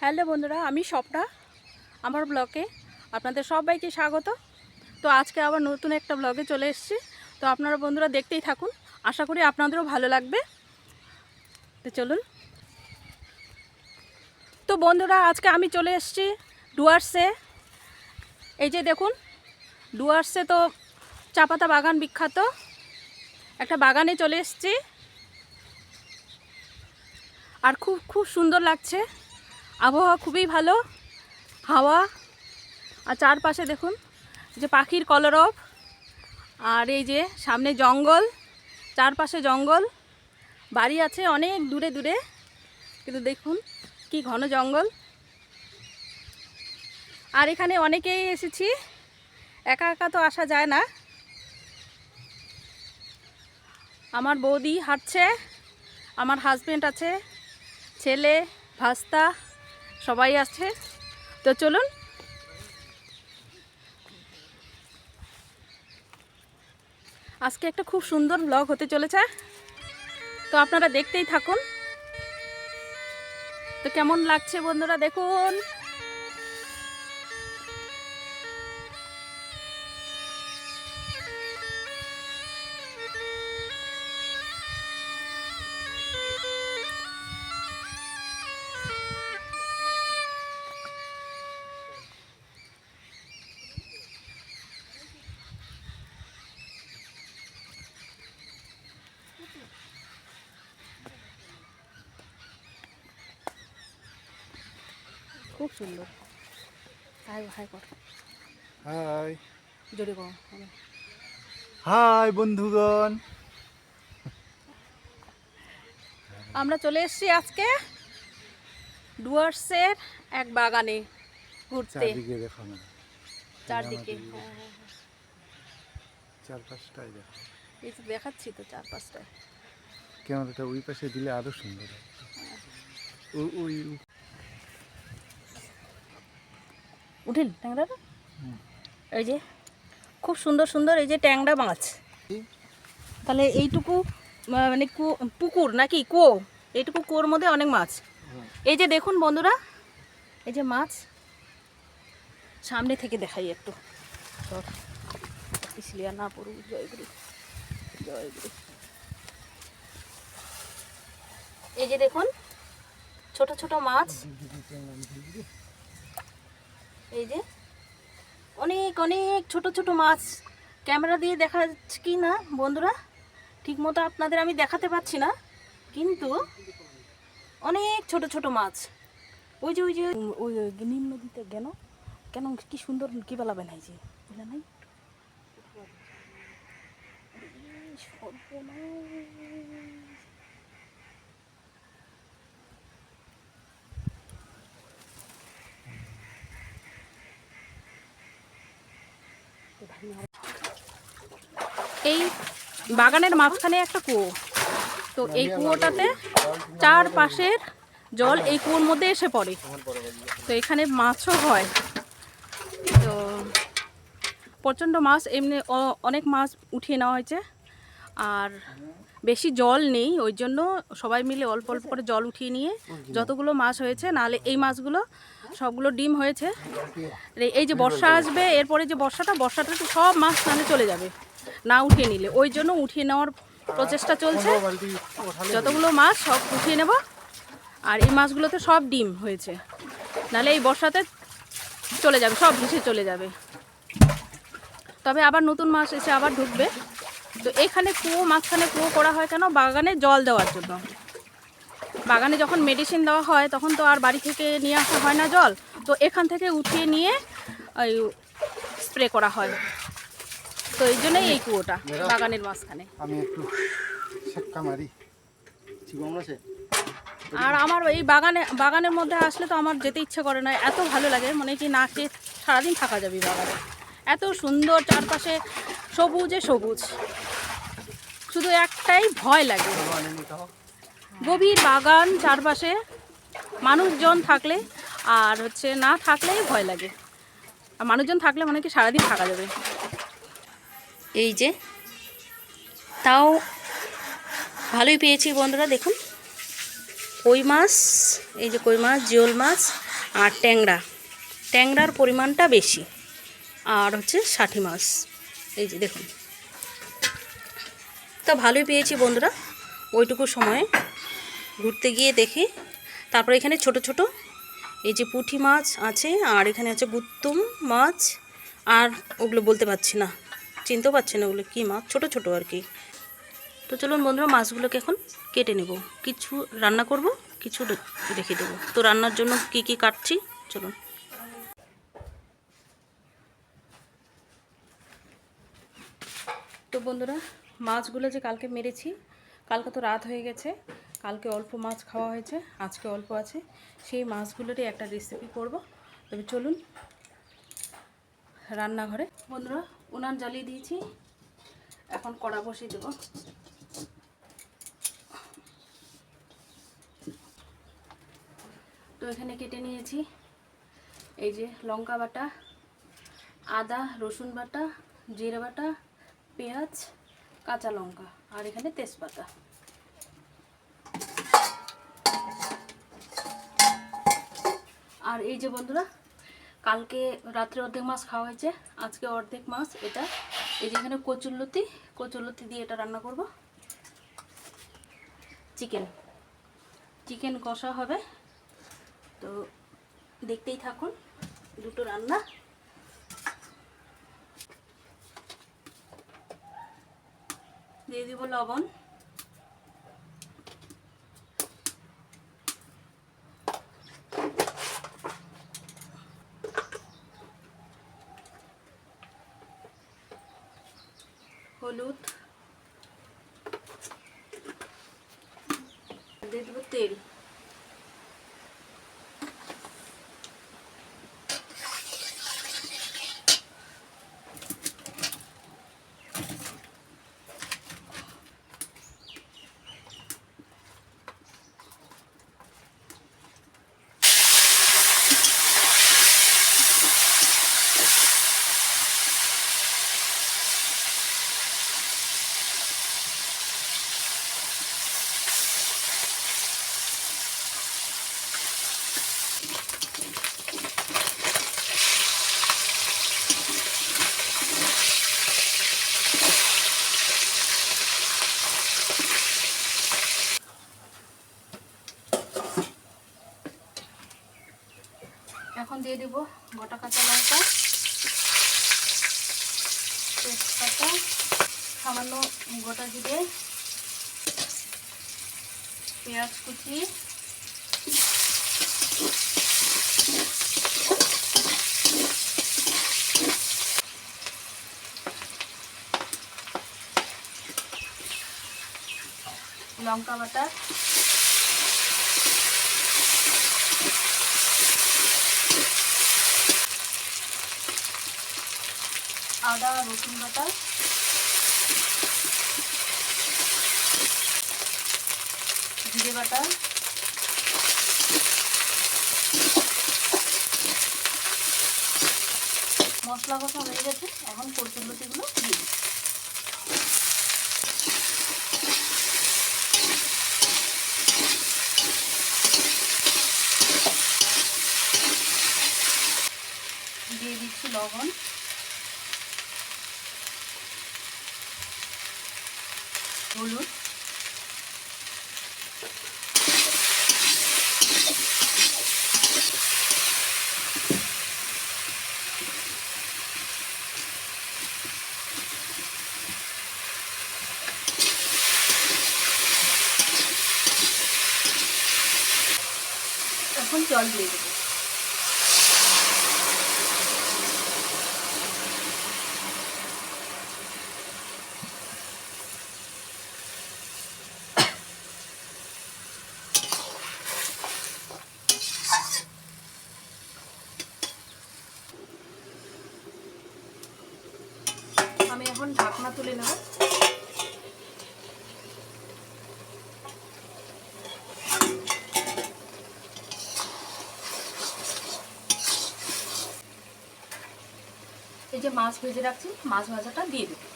Hello বন্ধুরা, আমি স্বপ্না, আমার ব্লগে আপনাদের সবাইকে স্বাগত। তো আজকে আবার নতুন একটা ব্লগে চলে এসেছি। তো আপনারা বন্ধুরা দেখতেই থাকুন, আশা করি আপনাদেরও ভালো লাগবে। তো চলুন। তো বন্ধুরা, আজকে আমি চলে এসেছি ডুয়ার্সে। এই যে দেখুন, ডুয়ার্সে তো চা পাতা বাগান বিখ্যাত। একটা বাগানে চলে এসেছি। আর খুব খুব সুন্দর লাগছে। আবহাওয়া খুবই ভালো, হাওয়া, আর চারপাশে দেখুন যে পাখির কলরব, আর এই যে সামনে জঙ্গল, চারপাশে জঙ্গল, বাড়ি আছে অনেক দূরে দূরে, কিন্তু দেখুন কি ঘন জঙ্গল। আর এখানে অনেকেই এসেছি, একা একা তো আসা যায় না। আমার বৌদি হাঁটছে, আমার হাজবেন্ড আছে, ছেলে, ভাস্তা সবাই আছে। তো চলুন। আজকে একটা খুব সুন্দর ব্লগ হতে চলেছে। তো আপনারা দেখতেই থাকুন। তো কেমন লাগছে বন্ধুরা দেখুন। সুন্দর। হাই হাই কর। হাই। জোরে কর। হাই বন্ধুগণ। আমরা চলে এসেছি আজকে ডুয়ার্সের এক বাগানে ঘুরতে। চারদিকে আমাদের হ্যাঁ। চারপাশটাই দেখো। এই তো দেখাচ্ছি তো চারপাশটা ক্যামেরাটা ওই পাশে দিলে আরও সুন্দর ওই উঠিল ট্যাংরাটা? এই যে খুব সুন্দর সুন্দর এই যে ট্যাংরা মাছ। তাহলে এইটুকু মানে কু- পুকুর নাকি কুয়ো? এইটুকু কুয়োর মধ্যে অনেক মাছ। এই যে দেখুন বন্ধুরা এই যে মাছ সামনে থেকে দেখাই একটু। পিছলিয়া না পড়ুক জয়গুরু জয়গুরু এই যে দেখুন ছোট ছোট মাছ। এই যে, অনেক অনেক ছোট ছোট মাছ। ক্যামেরা দিয়ে দেখা কি না, বন্ধুরা? ঠিক মতো আপনাদের আমি দেখাতে পাচ্ছি না, কিন্তু অনেক ছোট ছোট মাছ। ওই যে ওই যে, ওই নিম নদীতে কেন কেন কি সুন্দর কি বেলা বানাই যে নাই। এই বাগানের মাঝখানে একটা কুয়ো। তো এই কুয়োটাতে চারপাশের জল এই কুয়োর মধ্যে এসে পড়ে। তো এখানে মাছও হয়। তো প্রচণ্ড মাছ, এমনি অনেক মাছ উঠিয়ে নেওয়া হয়েছে। আর বেশি জল নেই, ওই জন্য সবাই মিলে অল্প অল্প করে জল উঠিয়ে নিয়ে যতগুলো মাছ হয়েছে, নাহলে এই মাছগুলো সবগুলো ডিম হয়েছে। এই- যে বর্ষা আসবে এরপরে যে বর্ষাটা বর্ষাটাতে সব মাছ নাহলে চলে যাবে। না উঠিয়ে নিলে। ওই জন্য উঠিয়ে নেওয়ার প্রচেষ্টা চলছে। যতগুলো মাছ সব উঠিয়ে নেব। আর এই মাছগুলোতে সব ডিম হয়েছে। নাহলে এই বর্ষাতে চলে যাবে সব ভেসে চলে যাবে। তবে আবার নতুন মাছ এসে আবার ঢুকবে। তো এখানে কুয়ো মাঝখানে কুয়ো করা হয় কেন? বাগানে জল দেওয়ার জন্য। বাগানে যখন মেডিসিন দেওয়া হয় তখন তো আর বাড়ি থেকে নিয়ে আসা হয় না জল। তো এখান থেকে উঠিয়ে নিয়ে ওই স্প্রে করা হয়। তো এই জন্যই এই কুয়োটা বাগানের মাঝখানে। আমি একটু মারি। আর আমার এই বাগানে বাগানের মধ্যে আসলে তো আমার যেতে ইচ্ছে করে না। এত ভালো লাগে মনে কি না খেয়ে সারাদিন থাকা যাবে বাগানে। এত সুন্দর চারপাশে সবুজে সবুজ। শুধু একটাই ভয় লাগে। গভীর বাগান চারপাশে মানুষজন থাকলে আর হচ্ছে না থাকলেই ভয় লাগে। আর মানুষজন থাকলে মনে কি সারাদিন থাকা যাবে। এই যে, তাও ভালোই পেয়েছি বন্ধুরা, দেখুন। কই মাছ, এই যে কই মাছ, জিওল মাছ আর ট্যাংরা। ট্যাংরার পরিমাণটা বেশি আর হচ্ছে ষাঠি মাছ। এই যে দেখুন। তা ভালোই পেয়েছি বন্ধুরা, ওইটুকু সময়ে। ঘুরতে গিয়ে দেখি। তারপরে এখানে ছোট ছোট এই যে পুঁটি মাছ আছে, আর এখানে আছে গুত্তুম মাছ, আর ওগুলো বলতে পারছি না। চিনতেও পারছি না ওগুলো কী মাছ, ছোট ছোট আর কি। তো চলুন বন্ধুরা, মাছগুলোকে এখন কেটে নেব। কিছু রান্না করব, কিছু রেখে দেবো। তো রান্নার জন্য কি কি কাটছি? চলুন। তো বন্ধুরা, মাছগুলো যে কালকে মেরেছি, কালকে তো রাত হয়ে গেছে। কালকে অল্প মাছ খাওয়া হয়েছে, আজকে অল্প আছে। সেই মাছগুলোরই একটা রেসিপি করব। তবে চলুন রান্নাঘরে। বন্ধুরা, উনান জ্বালিয়ে দিয়েছি। এখন কড়া বসিয়ে দেবো। তো এখানে কেটে নিয়েছি। এই যে লঙ্কা বাটা, আদা, রসুন বাটা, জিরে বাটা, পেঁয়াজ, কাঁচা লঙ্কা, আর এখানে তেজপাতা। আর এই যে বন্ধুরা, কালকে রাত্রে অর্ধেক মাছ খাওয়া হয়েছে, আজকে অর্ধেক মাছ এটা। এই যে এখানে কচুরলতি কচুরলতি দিয়ে এটা রান্না করব। চিকেন। চিকেন কষা হবে। তো দেখতেই থাকুন, দুটো রান্না। দিয়ে দিব লবণ হলুদ দিয়ে দেবো তেল এখন দিয়ে দেব গোটা কাঁচা লঙ্কা? তেজপাতা সামান্য গোটা জিরে পেঁয়াজ কুচি লঙ্কা বাটা আদা, রসুন বাটা। জিরে বাটা। মশলা কষা হয়ে গেছে, এখন কচুরলতিগুলো দিয়ে দিচ্ছি। দিয়ে দিচ্ছি লবণ হলুদ এখন জল দিয়ে দেবো আমি এখন ঢাকনা তুলে নেব। এই যে মাছ ভেজে রাখছি, মাছ ভাজাটা দিয়ে দেবো।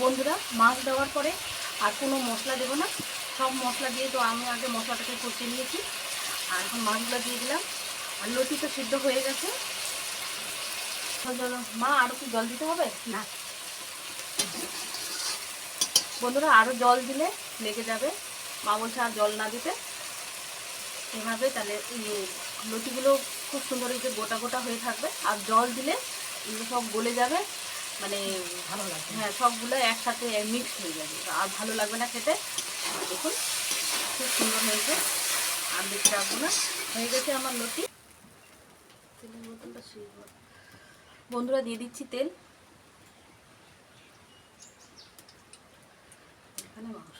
বন্ধুরা, মাছ দেওয়ার পরে আর কোনো মশলা দেবো না। সব মশলা দিয়ে তো আমি আগে মশলাটাকে কষিয়ে নিয়েছি। আর এখন মাছগুলো দিয়ে দিলাম। আর লতি তো সিদ্ধ হয়ে গেছে। মা আরও কি জল দিতে হবে? না। বন্ধুরা আরও জল দিলে লেগে যাবে। মা বলছে আর জল না দিতে। এভাবে তাহলে লতিগুলো খুব সুন্দর এই যে গোটা গোটা হয়ে থাকবে। আর জল দিলে এগুলো সব গলে যাবে মানে ভালো লাগবে। হ্যাঁ সবগুলো একসাথে মিক্স হয়ে যাবে। আর ভালো লাগবে না খেতে। দেখুন খুব সুন্দর হয়েছে। আর দেখতে রাখব না হয়ে গেছে আমার লতি। তেলের বন্ধুরা দিয়ে দিচ্ছি তেল। এখানে মাংস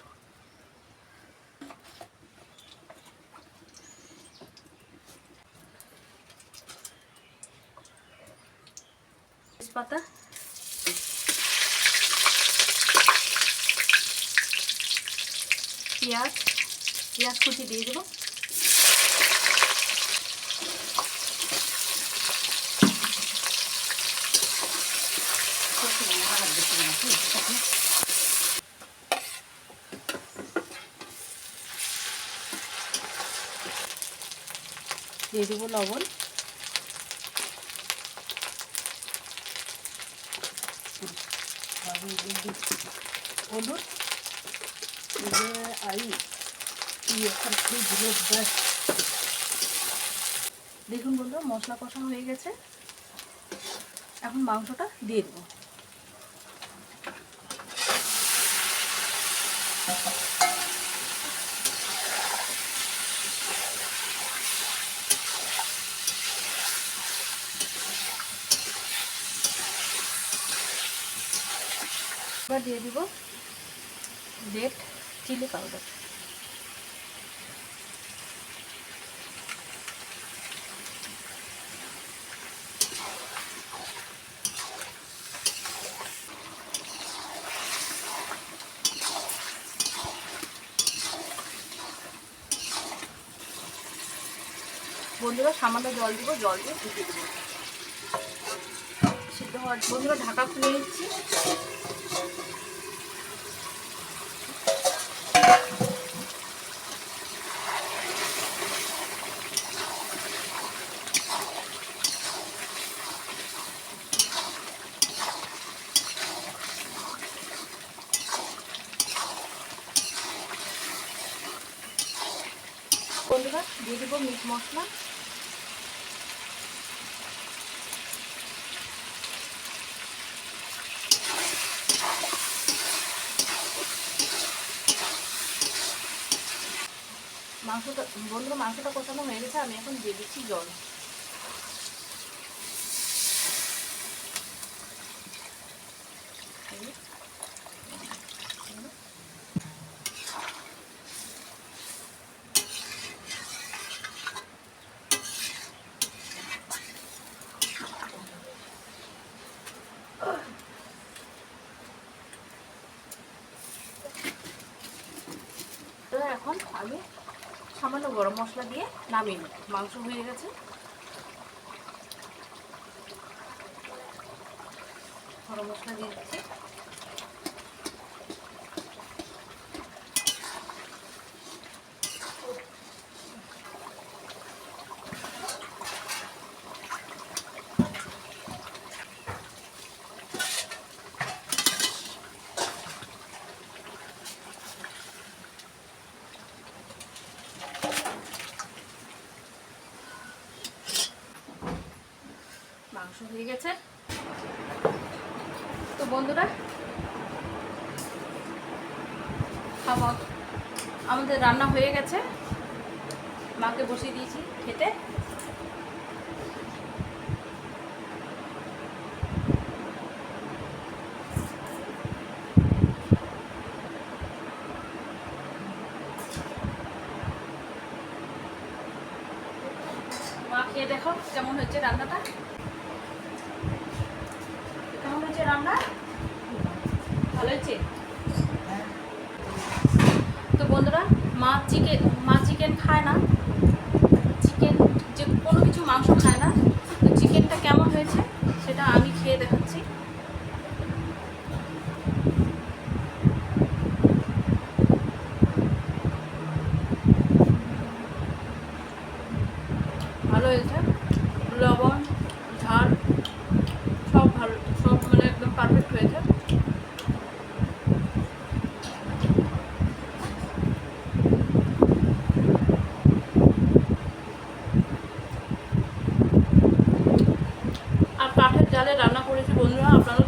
তেজপাতা। পেঁয়াজ পেঁয়াজ কুচি দিয়ে দেবো। দিয়ে দেবো লবণ। হলুদ দেখুন বন্ধু মশলা কষা হয়ে গেছে। এখন মাংসটা দিয়ে দেবো। এবার দিয়ে দিব রেড চিলি পাউডার। বন্ধুরা সামান্য জল দিব জল দিয়ে ঢুকে দেবো। বন্ধুরা ঢাকা খুলে নিচ্ছি। বন্ধুরা দিয়ে দেবো মিট মশলা। মাংসটা বন্ধুরা মাংসটা কষানো হয়ে গেছে আমি এখন দিয়ে দিচ্ছি জল। এখন আমি সামান্য গরম মশলা দিয়ে নামিয়ে নেব মাংস হয়ে গেছে। গরম মশলা দিয়ে দিচ্ছি। মাংস হয়ে গেছে। তো বন্ধুরা, খাওয়া, আমাদের রান্না হয়ে গেছে। মাকে বসিয়ে দিয়েছি খেতে। মা, খেয়ে দেখো কেমন হচ্ছে রান্নাটা কেমন হয়েছে রান্না ভালো হয়েছে তো বন্ধুরা মা চিকেন মা চিকেন খায় না চিকেন যে কোনো কিছু মাংস খায় না তো চিকেনটা কেমন হয়েছে সেটা আমি খেয়ে দেখাচ্ছি আপনারা